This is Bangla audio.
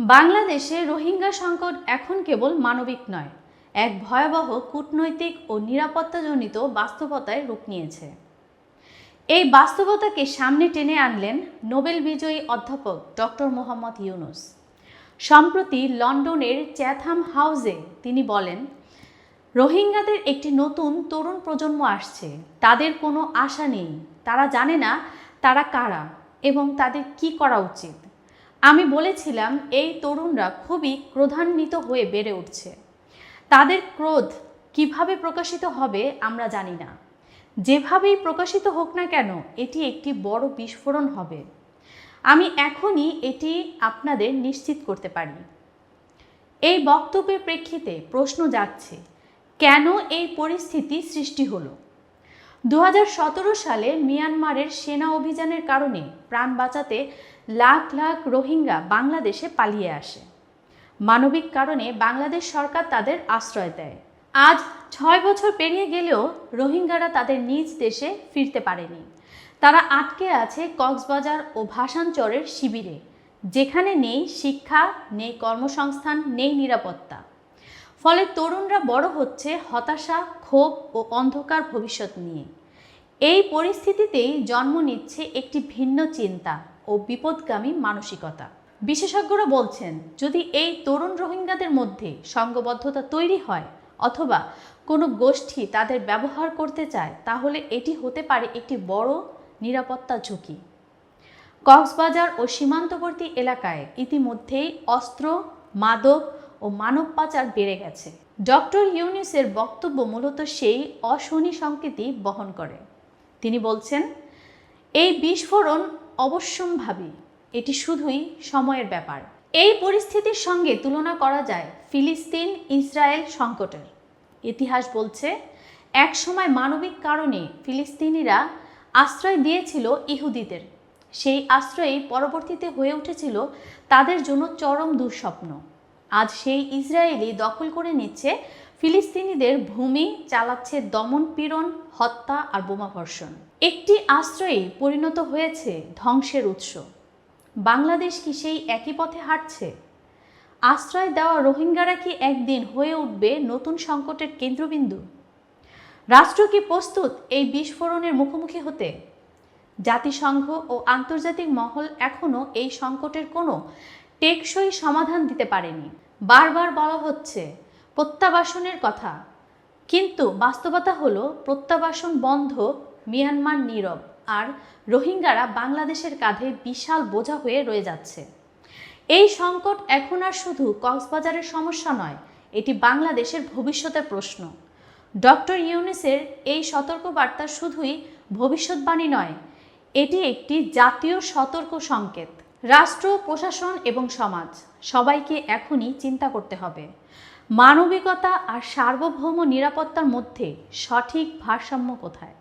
বাংলাদেশে রোহিঙ্গা সংকট এখন কেবল মানবিক নয়, এক ভয়াবহ কূটনৈতিক ও নিরাপত্তাজনিত বাস্তবতায় রূপ নিয়েছে। এই বাস্তবতাকে সামনে টেনে আনলেন নোবেল বিজয়ী অধ্যাপক ডক্টর মোহাম্মদ ইউনুস। সম্প্রতি লন্ডনের চ্যাথাম হাউসে তিনি বলেন, রোহিঙ্গাদের একটি নতুন তরুণ প্রজন্ম আসছে। তাদের কোনো আশা নেই। তারা জানে না তারা কারা এবং তাদের কি করা উচিত। আমি বলেছিলাম, এই তরুণরা খুবই ক্রোধান্বিত হয়ে বেড়ে উঠছে। তাদের ক্রোধ কীভাবে প্রকাশিত হবে আমরা জানি না। যেভাবেই প্রকাশিত হোক না কেন, এটি একটি বড় বিস্ফোরণ হবে। আমি এখনই এটি আপনাদের নিশ্চিত করতে পারি। এই বক্তব্যের প্রেক্ষিতে প্রশ্ন যাচ্ছে, কেন এই পরিস্থিতি সৃষ্টি হলো? দু হাজার সতেরো সালে মিয়ানমারের সেনা অভিযানের কারণে প্রাণ বাঁচাতে লাখ লাখ রোহিঙ্গা বাংলাদেশে পালিয়ে আসে। মানবিক কারণে বাংলাদেশ সরকার তাদের আশ্রয় দেয়। আজ ছয় বছর পেরিয়ে গেলেও রোহিঙ্গারা তাদের নিজ দেশে ফিরতে পারেনি। তারা আটকে আছে কক্সবাজার ও ভাসানচরের শিবিরে, যেখানে নেই শিক্ষা, নেই কর্মসংস্থান, নেই নিরাপত্তা। ফলে তরুণরা বড় হচ্ছে হতাশা, ক্ষোভ ও অন্ধকার ভবিষ্যৎ নিয়ে। এই পরিস্থিতিতেই জন্ম নিচ্ছে একটি ভিন্ন চিন্তা। ও বিপদগামী মানসিকতা। বিশেষজ্ঞরা বলছেন, যদি এই তরুণ রোহিঙ্গাদের মধ্যে সংঘবদ্ধতা তৈরি হয় অথবা কোনো গোষ্ঠী তাদের ব্যবহার করতে চায়, তাহলে এটি হতে পারে একটি বড় নিরাপত্তা ঝুঁকি। কক্সবাজার ও সীমান্তবর্তী এলাকায় ইতিমধ্যেই অস্ত্র, মাদক ও মানব পাচার বেড়ে গেছে। ডক্টর ইউনিসের বক্তব্য মূলত সেই অশনি সংকেতই বহন করে। তিনি বলছেন, এই বিস্ফোরণ অবশ্যম্ভাবী। এটি শুধুই সময়ের ব্যাপার। এই পরিস্থিতির সঙ্গে তুলনা করা যায় ফিলিস্তিন ইসরায়েল সংকটের। ইতিহাস বলছে, একসময় মানবিক কারণে ফিলিস্তিনিরা আশ্রয় দিয়েছিল ইহুদিদের। সেই আশ্রয়ই পরবর্তীতে হয়ে উঠেছিল তাদের জন্য চরম দুঃস্বপ্ন। আজ সেই ইসরায়েলি দখল করে নিচ্ছে ফিলিস্তিনিদের ভূমি, চালাচ্ছে দমন পীড়ন, হত্যা আর বোমাবর্ষণ একটি আশ্রয়ে পরিণত হয়েছে ধ্বংসের উৎস। বাংলাদেশ কি সেই একই পথে হাঁটছে? আশ্রয় দেওয়া রোহিঙ্গারা কি একদিন হয়ে উঠবে নতুন সংকটের কেন্দ্রবিন্দু? রাষ্ট্র কি প্রস্তুত এই বিস্ফোরণের মুখোমুখি হতে? জাতিসংঘ ও আন্তর্জাতিক মহল এখনও এই সংকটের কোনো টেকসই সমাধান দিতে পারেনি। বারবার বলা হচ্ছে, প্রত্যাবাসনের কথা। কিন্তু বাস্তবতা হলো, প্রত্যাবাসন বন্ধ, মিয়ানমার নীরব, আর রোহিঙ্গারা বাংলাদেশের কাঁধে বিশাল বোঝা হয়ে রয়ে যাচ্ছে। এই সংকট এখন আর শুধু কক্সবাজারের সমস্যা নয়, এটি বাংলাদেশের ভবিষ্যতের প্রশ্ন। ডক্টর ইউনিসের এই সতর্কবার্তা শুধুই ভবিষ্যৎবাণী নয়, এটি একটি জাতীয় সতর্ক সংকেত। রাষ্ট্র, প্রশাসন এবং সমাজ, সবাইকে এখনই চিন্তা করতে হবে। মানবিকতা আর সার্বভৌম নিরাপত্তার মধ্যে সঠিক ভারসাম্য কোথায়?